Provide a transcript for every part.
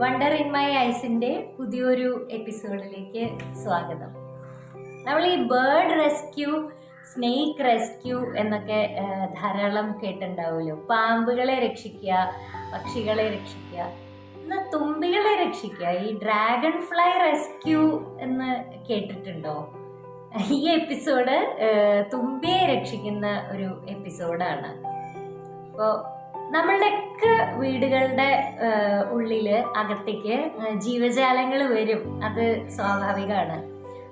Wonder in my ഐസിന്റെ പുതിയൊരു എപ്പിസോഡിലേക്ക് സ്വാഗതം. നമ്മൾ ഈ ബേർഡ് റെസ്ക്യൂ സ്നേക്ക് റെസ്ക്യൂ എന്നൊക്കെ ധാരാളം കേട്ടിട്ടുണ്ടാവുമല്ലോ. പാമ്പുകളെ രക്ഷിക്കുക പക്ഷികളെ രക്ഷിക്കുക എന്നാൽ തുമ്പികളെ രക്ഷിക്കുക. ഈ ഡ്രാഗൺ ഫ്ലൈ റെസ്ക്യൂ എന്ന് കേട്ടിട്ടുണ്ടോ? ഈ എപ്പിസോഡ് തുമ്പിയെ രക്ഷിക്കുന്ന ഒരു എപ്പിസോഡാണ്. അപ്പോൾ നമ്മളുടെയൊക്കെ വീടുകളുടെ ഉള്ളിൽ അകത്തേക്ക് ജീവജാലങ്ങൾ വരും. അത് സ്വാഭാവികമാണ്.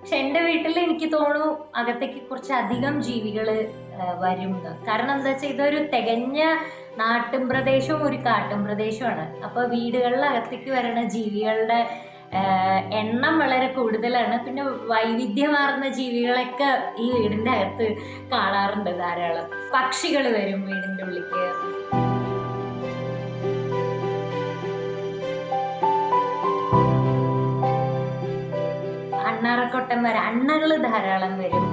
പക്ഷെ എന്റെ വീട്ടിൽ എനിക്ക് തോന്നുന്നു അകത്തേക്ക് കുറച്ചധികം ജീവികൾ വരും കാരണം എന്താ വെച്ചാൽ ഇതൊരു തികഞ്ഞ നാട്ടും പ്രദേശവും ഒരു കാട്ടും പ്രദേശമാണ് അപ്പോൾ വീടുകളിൽ അകത്തേക്ക് വരുന്ന ജീവികളുടെ എണ്ണം വളരെ കൂടുതലാണ്. പിന്നെ വൈവിധ്യമാർന്ന ജീവികളൊക്കെ ഈ വീടിന്റെ അകത്ത് കാണാറുണ്ട് ധാരാളം. പക്ഷികൾ വരും വീടിന്റെ ഉള്ളിലേക്ക്. അണ്ണാറക്കൊട്ടന്മാർ അണ്ണകൾ ധാരാളം വരും.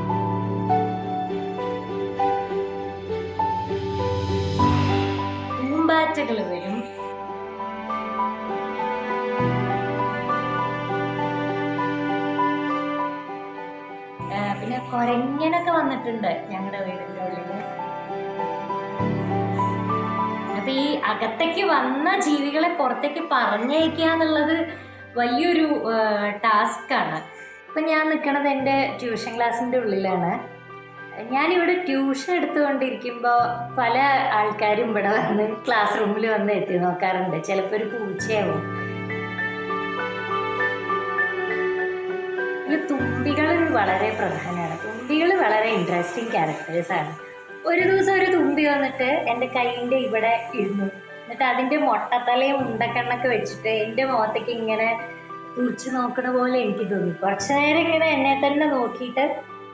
പൂമ്പാറ്റകൾ വരും. പിന്നെ കൊരങ്ങനൊക്കെ വന്നിട്ടുണ്ട് ഞങ്ങളുടെ വീടിന്റെ ഉള്ളിൽ അപ്പൊ ഈ അകത്തേക്ക് വന്ന ജീവികളെ പുറത്തേക്ക് പറഞ്ഞയക്കുക എന്നുള്ളത് വലിയൊരു ടാസ്ക് ആണ് ഇപ്പൊ ഞാൻ നിൽക്കുന്നത് എന്റെ ട്യൂഷൻ ക്ലാസ്സിന്റെ ഉള്ളിലാണ്. ഞാനിവിടെ ട്യൂഷൻ എടുത്തുകൊണ്ടിരിക്കുമ്പോൾ പല ആൾക്കാരും ഇവിടെ വന്ന് ക്ലാസ് റൂമിൽ വന്ന് എത്തി നോക്കാറുണ്ട്. ചിലപ്പോൾ ഒരു പൂച്ചയാവും. ഇതിൽ തുമ്പികൾ വളരെ പ്രധാനമാണ്. തുമ്പികൾ വളരെ ഇൻട്രസ്റ്റിംഗ് ക്യാരക്ടേഴ്സ് ആണ്. ഒരു ദിവസം ഒരു തുമ്പി വന്നിട്ട് എന്റെ കൈയിന്റെ ഇവിടെ ഇരുന്നു. എന്നിട്ട് അതിന്റെ മുട്ടത്തലയും ഉണ്ടക്കണ്ണൊക്കെ വെച്ചിട്ട് എന്റെ മുഖത്തേക്ക് ഇങ്ങനെ തുറിച്ച് നോക്കണ പോലെ എനിക്ക് തോന്നി. കുറച്ചു നേരം ഇങ്ങനെ എന്നെ തന്നെ നോക്കിയിട്ട്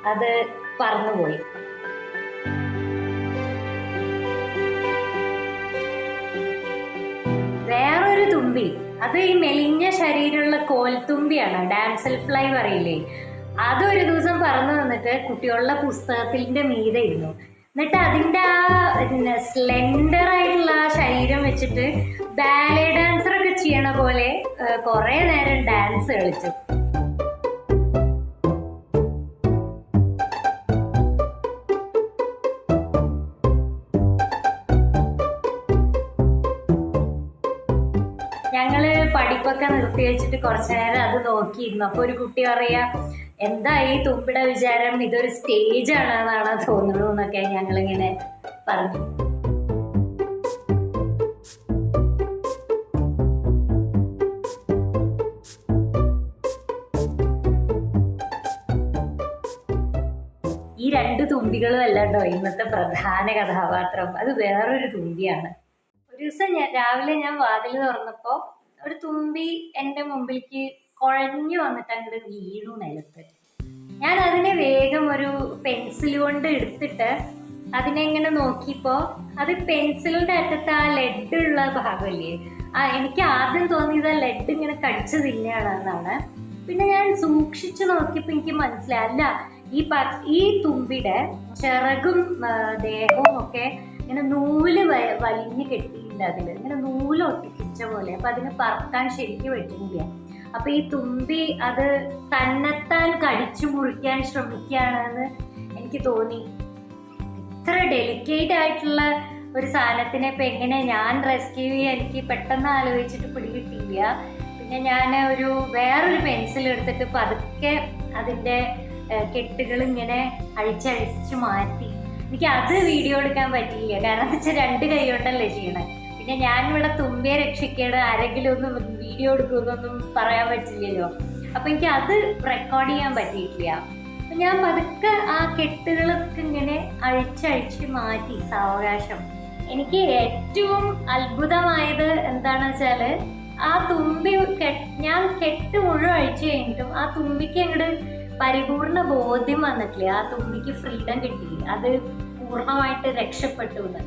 അത് പറന്നുപോയി. വേറൊരു തുമ്പി. അത് ഈ മെലിഞ്ഞ ശരീരമുള്ള കോൽത്തുമ്പിയാണ്. ഡാൻസൽ ഫ്ലൈ പറയില്ലേ? ഒരു ദിവസം പറന്നു വന്നിട്ട് കുട്ടികളുടെ പുസ്തകത്തിന്റെ മീതെ ഇരുന്നു. എന്നിട്ട് അതിന്റെ ആ സ്ലെൻഡർ ആയിട്ടുള്ള ആ ശരീരം വെച്ചിട്ട് ബാലേ ഡാൻസർ ചെയ്യണ പോലെ കുറേ നേരം ഡാൻസ് കളിച്ചു. ഞങ്ങൾ പഠിപ്പൊക്കെ നിർത്തി വെച്ചിട്ട് കുറച്ചു നേരം അത് നോക്കിയിരുന്നു. അപ്പൊ ഒരു കുട്ടി പറയാ എന്താ ഈ തുമ്പിടെ വിചാരം? ഇതൊരു സ്റ്റേജ് ആണ് എന്നാണ് എന്നൊക്കെ ഞങ്ങളിങ്ങനെ പറഞ്ഞു. തുമ്പികളും അല്ലാണ്ടോ ഇന്നത്തെ പ്രധാന കഥാപാത്രം. അത് വേറൊരു തുമ്പിയാണ്. ഒരു ദിവസം ഞാൻ രാവിലെ ഞാൻ വാതിൽ തുറന്നപ്പോൾ ഒരു തുമ്പി എന്റെ മുമ്പിലേക്ക് കുഴഞ്ഞു വന്നിട്ട് അങ്ങോട്ട് വീണു നിലത്ത്. ഞാൻ അതിനെ വേഗം ഒരു പെൻസിൽ കൊണ്ട് എടുത്തിട്ട് അതിനെ ഇങ്ങനെ നോക്കിയപ്പോൾ അത് പെൻസിലിന്റെ അറ്റത്ത് ആ ലെഡ് ഉള്ള ഭാഗമല്ലേ? ആ എനിക്ക് ആദ്യം തോന്നിയത് ആ ലെഡ് ഇങ്ങനെ കടിച്ചു തിന്നെയാണെന്നാണ് പിന്നെ ഞാൻ സൂക്ഷിച്ചു നോക്കിയപ്പോൾ എനിക്ക് മനസ്സിലായി. അല്ല ഈ ഈ തുമ്പിടെ ചിറകും ദേഹവും ഒക്കെ ഇങ്ങനെ നൂൽ വലിഞ്ഞ് കെട്ടിയില്ല അതിൽ ഇങ്ങനെ നൂൽ ഒട്ടിപ്പിച്ച പോലെ. അപ്പൊ അതിന് പറക്കാൻ ശരിക്കും പറ്റുന്നില്ല. അപ്പൊ ഈ തുമ്പി അത് തന്നെത്താൻ കടിച്ചു മുറിക്കാൻ ശ്രമിക്കുകയാണെന്ന് എനിക്ക് തോന്നി. ഇത്ര ഡെലിക്കേറ്റ് ആയിട്ടുള്ള ഒരു സാധനത്തിനെ ഇപ്പൊ എങ്ങനെ ഞാൻ റെസ്ക്യൂ ചെയ്യാൻ എനിക്ക് പെട്ടെന്ന് ആലോചിച്ചിട്ട് പിടികിട്ടിയില്ല. പിന്നെ ഞാൻ ഒരു വേറൊരു പെൻസിൽ എടുത്തിട്ട് പതുക്കെ അതിന്റെ കെട്ടുകൾ ഇങ്ങനെ അഴിച്ചഴിച്ച് മാറ്റി. എനിക്ക് അത് വീഡിയോ എടുക്കാൻ പറ്റിയില്ല. കാരണം എന്താ വെച്ചാൽ രണ്ട് കൈ കൊണ്ടല്ലേ ചെയ്യണേ. പിന്നെ ഞാൻ ഇവിടെ തുമ്പിയെ രക്ഷിക്കേണ്ട ആരെങ്കിലും ഒന്നും വീഡിയോ എടുക്കുമെന്നൊന്നും പറയാൻ പറ്റില്ലല്ലോ. അപ്പൊ എനിക്ക് അത് റെക്കോർഡ് ചെയ്യാൻ പറ്റിയിട്ടില്ല. അപ്പൊ ഞാൻ പതുക്കെ ആ കെട്ടുകളൊക്കെ ഇങ്ങനെ അഴിച്ചഴിച്ച് മാറ്റി സാവകാശം. എനിക്ക് ഏറ്റവും അത്ഭുതമായത് എന്താണെന്ന് വെച്ചാൽ ആ തുമ്പി ഞാൻ കെട്ട് മുഴുവൻ അഴിച്ചു കഴിഞ്ഞിട്ടും ആ തുമ്പിക്ക് അങ്ങോട്ട് പരിപൂർണ ബോധ്യം വന്നിട്ടില്ല. ആ തുമ്പിക്ക് ഫ്രീഡം കിട്ടി അത് പൂർണമായിട്ട് രക്ഷപ്പെട്ടു എന്ന്.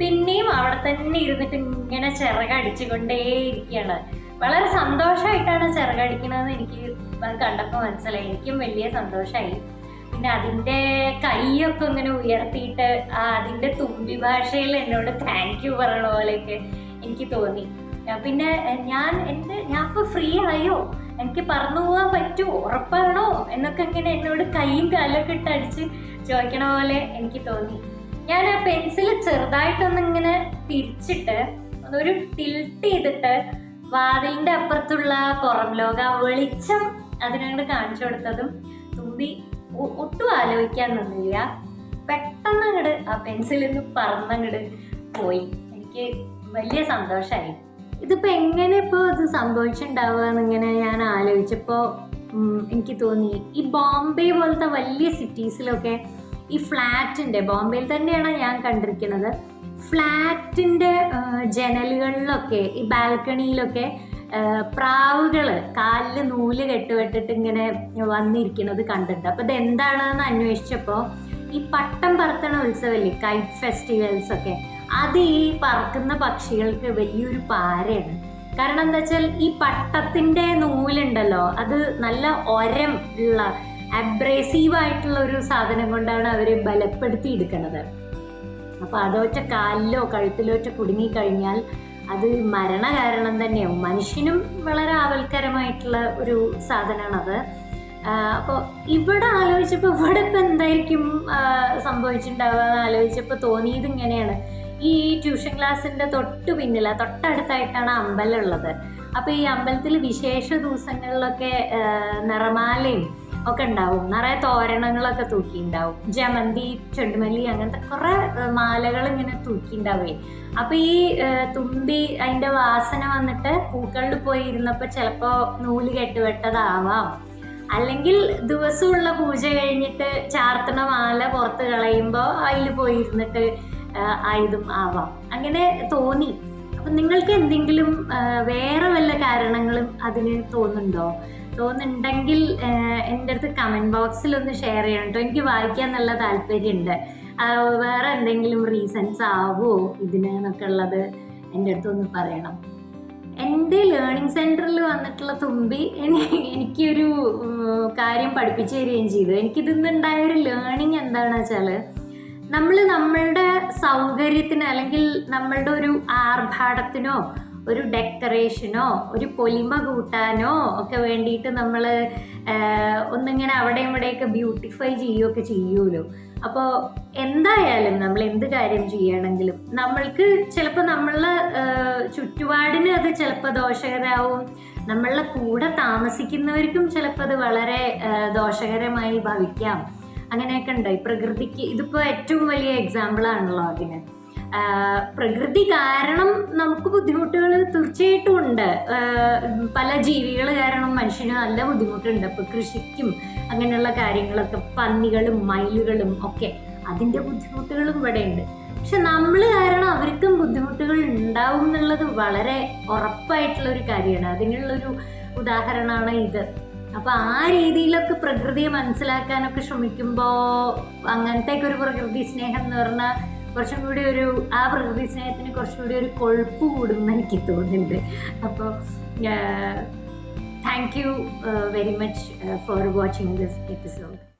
പിന്നെയും അവിടെ തന്നെ ഇരുന്നിട്ട് ഇങ്ങനെ ചിറകടിച്ചുകൊണ്ടേയിരിക്കുകയാണ് വളരെ സന്തോഷമായിട്ടാണ് ചിറകടിക്കണതെന്ന് എനിക്ക് അത് കണ്ടപ്പോൾ മനസ്സിലായി. എനിക്കും വലിയ സന്തോഷമായി. പിന്നെ അതിന്റെ കൈയൊക്കെ ഇങ്ങനെ ഉയർത്തിയിട്ട് ആ അതിന്റെ തുമ്പി ഭാഷയിൽ എന്നോട് താങ്ക് യു പറയണ പോലെയൊക്കെ എനിക്ക് തോന്നി. പിന്നെ ഞാൻ എന്റെ ഞാൻ ഇപ്പോൾ ഫ്രീ ആയോ? എനിക്ക് പറന്നു പോകാൻ പറ്റുമോ ഉറപ്പാണോ? എന്നൊക്കെ ഇങ്ങനെ എന്നോട് കൈയും കാലൊക്കെ ഇട്ട് അടിച്ച് ചോദിക്കണ പോലെ എനിക്ക് തോന്നി. ഞാൻ ആ പെൻസിൽ ചെറുതായിട്ടൊന്ന് ഇങ്ങനെ തിരിച്ചിട്ട് ഒരു ടിൽട്ട് ചെയ്തിട്ട് വാതിലിന്റെ അപ്പുറത്തുള്ള പുറം ലോക വെളിച്ചം അതിനങ്ങോട്ട് കാണിച്ചു കൊടുത്തതും തുമ്പി ഒട്ടും ആലോചിക്കാൻ നിന്നില്ല. പെട്ടെന്ന് ആ പെൻസിലിൽ നിന്ന് പറന്നങ്ങോട്ട് പോയി. എനിക്ക് വലിയ സന്തോഷമായി ഇതിപ്പോ എങ്ങനെ ഇപ്പോൾ ഇത് സംഭവിച്ചിട്ടുണ്ടാവുക എന്നിങ്ങനെ ഞാൻ ആലോചിച്ചപ്പോൾ എനിക്ക് തോന്നി. ഈ ബോംബെ പോലത്തെ വലിയ സിറ്റീസിലൊക്കെ ഈ ഫ്ലാറ്റിന്റെ ബോംബെയിൽ തന്നെയാണ് ഞാൻ കണ്ടിരിക്കുന്നത് ഫ്ലാറ്റിന്റെ ജനലുകളിലൊക്കെ ഈ ബാൽക്കണിയിലൊക്കെ പ്രാവുകൾ കാലിൽ നൂൽ കെട്ടുവിട്ടിട്ട് ഇങ്ങനെ വന്നിരിക്കുന്നത് കണ്ടിട്ടുണ്ട്. അപ്പോൾ ഇത് എന്താണെന്ന് അന്വേഷിച്ചപ്പോൾ ഈ പട്ടം പറത്തണ ഉത്സവമില്ലേ കൈറ്റ് ഫെസ്റ്റിവൽസ് ഒക്കെ അത് ഈ പറക്കുന്ന പക്ഷികൾക്ക് വലിയൊരു പാരയാണ്. കാരണം എന്താ വെച്ചാൽ ഈ പട്ടത്തിന്റെ നൂലുണ്ടല്ലോ അത് നല്ല ഒരം ഉള്ള അബ്രേസീവ് ആയിട്ടുള്ള ഒരു സാധനം കൊണ്ടാണ് അവർ ബലപ്പെടുത്തി എടുക്കുന്നത് അപ്പൊ അതോറ്റ കാലിലോ കഴുത്തിലോ ഒറ്റ കുടുങ്ങി കഴിഞ്ഞാൽ അത് മരണ കാരണം തന്നെയാവും. മനുഷ്യനും വളരെ ആവൽക്കരമായിട്ടുള്ള ഒരു സാധനമാണത്. അപ്പോൾ ഇവിടെ ആലോചിച്ചപ്പോൾ ഇവിടെ ഇപ്പം എന്തായിരിക്കും സംഭവിച്ചിട്ടുണ്ടാവുക എന്ന് ആലോചിച്ചപ്പോൾ തോന്നിയത് ഇങ്ങനെയാണ്. ഈ ട്യൂഷൻ ക്ലാസ്സിന്റെ തൊട്ട് പിന്നില തൊട്ടടുത്തായിട്ടാണ് അമ്പലം ഉള്ളത്. അപ്പോൾ ഈ അമ്പലത്തിൽ വിശേഷ ദിവസങ്ങളിലൊക്കെ നിറമാലയും ഒക്കെ ഉണ്ടാവും. നിറയെ തോരണങ്ങളൊക്കെ തൂക്കിയിട്ടുണ്ടാവും. ജമന്തി ചെണ്ടുമല്ലി അങ്ങനത്തെ കുറേ മാലകൾ ഇങ്ങനെ തൂക്കിയിട്ടുണ്ടാവേ അപ്പൊ ഈ തുമ്പി അതിന്റെ വാസന വന്നിട്ട് പൂക്കളിൽ പോയി ഇരുന്നപ്പോൾ ചിലപ്പോൾ നൂൽ കെട്ടുവെട്ടതാവാം. അല്ലെങ്കിൽ ദിവസമുള്ള പൂജ കഴിഞ്ഞിട്ട് ചാർത്തണ മാല പുറത്ത് കളയുമ്പോൾ അതിൽ പോയി ഇരുന്നിട്ട് ആയതും ആവാം. അങ്ങനെ തോന്നി. അപ്പം നിങ്ങൾക്ക് എന്തെങ്കിലും വേറെ വല്ല കാരണങ്ങളും അതിന് തോന്നുന്നുണ്ടോ? തോന്നുന്നുണ്ടെങ്കിൽ എന്റെ അടുത്ത് കമന്റ് ബോക്സിൽ ഒന്ന് ഷെയർ ചെയ്യണം കേട്ടോ എനിക്ക് വായിക്കാൻ നല്ല താല്പര്യമുണ്ട്. വേറെ എന്തെങ്കിലും റീസൺസ് ആവോ ഇതിന് എന്നൊക്കെ ഉള്ളത് എന്റെ അടുത്ത് ഒന്ന് പറയണം. എന്റെ ലേണിംഗ് സെന്ററിൽ വന്നിട്ടുള്ള തുമ്പി എനി- എനിക്കൊരു കാര്യം പഠിപ്പിച്ചു തരികയും ചെയ്തു. എനിക്കിതിന്നുണ്ടായ ഒരു ലേണിംഗ് എന്താണെന്ന് വെച്ചാൽ നമ്മൾ നമ്മളുടെ സൗകര്യത്തിന് അല്ലെങ്കിൽ നമ്മളുടെ ഒരു ആർഭാടത്തിനോ ഒരു ഡെക്കറേഷനോ ഒരു പൊലിമ കൂട്ടാനോ ഒക്കെ വേണ്ടിയിട്ട് നമ്മൾ ഒന്നിങ്ങനെ അവിടെ ഇവിടെയൊക്കെ ബ്യൂട്ടിഫൈ ചെയ്യുകയൊക്കെ ചെയ്യുമല്ലോ. അപ്പോൾ എന്തായാലും നമ്മൾ എന്ത് കാര്യം ചെയ്യണമെങ്കിലും നമ്മൾക്ക് ചിലപ്പോൾ നമ്മളെ ആഹ്, ചുറ്റുപാടിന് അത് ചിലപ്പോൾ ദോഷകരാവും നമ്മളുടെ കൂടെ താമസിക്കുന്നവർക്കും ചിലപ്പോൾ അത് വളരെ ദോഷകരമായി ഭവിക്കാം. അങ്ങനെയൊക്കെ ഉണ്ടായി പ്രകൃതിക്ക് ഇതിപ്പോൾ ഏറ്റവും വലിയ എക്സാമ്പിളാണല്ലോ അതിന്. ആഹ്, പ്രകൃതി കാരണം നമുക്ക് ബുദ്ധിമുട്ടുകൾ തീർച്ചയായിട്ടും ഉണ്ട്. പല ജീവികൾ കാരണം മനുഷ്യന് നല്ല ബുദ്ധിമുട്ടുണ്ട്. ഇപ്പോൾ കൃഷിക്കും അങ്ങനെയുള്ള കാര്യങ്ങളൊക്കെ പന്നികളും മയിലുകളും ഒക്കെ അതിന്റെ ബുദ്ധിമുട്ടുകളും ഇവിടെ ഉണ്ട്. പക്ഷെ നമ്മൾ കാരണം അവർക്കും ബുദ്ധിമുട്ടുകൾ ഉണ്ടാവും എന്നുള്ളത് വളരെ ഉറപ്പായിട്ടുള്ള ഒരു കാര്യമാണ്. അതിനുള്ളൊരു ഉദാഹരണമാണ് ഇത്. അപ്പോൾ ആ രീതിയിലൊക്കെ പ്രകൃതിയെ മനസ്സിലാക്കാനൊക്കെ ശ്രമിക്കുമ്പോൾ അങ്ങനത്തെ ഒരു പ്രകൃതി സ്നേഹം എന്ന് പറഞ്ഞാൽ കുറച്ചും കൂടി ഒരു ആ പ്രകൃതി സ്നേഹത്തിന് കുറച്ചും കൂടി ഒരു കൊഴുപ്പ് കൂടുമെന്ന് എനിക്ക് തോന്നുന്നുണ്ട്. അപ്പോൾ thank you very much for watching this episode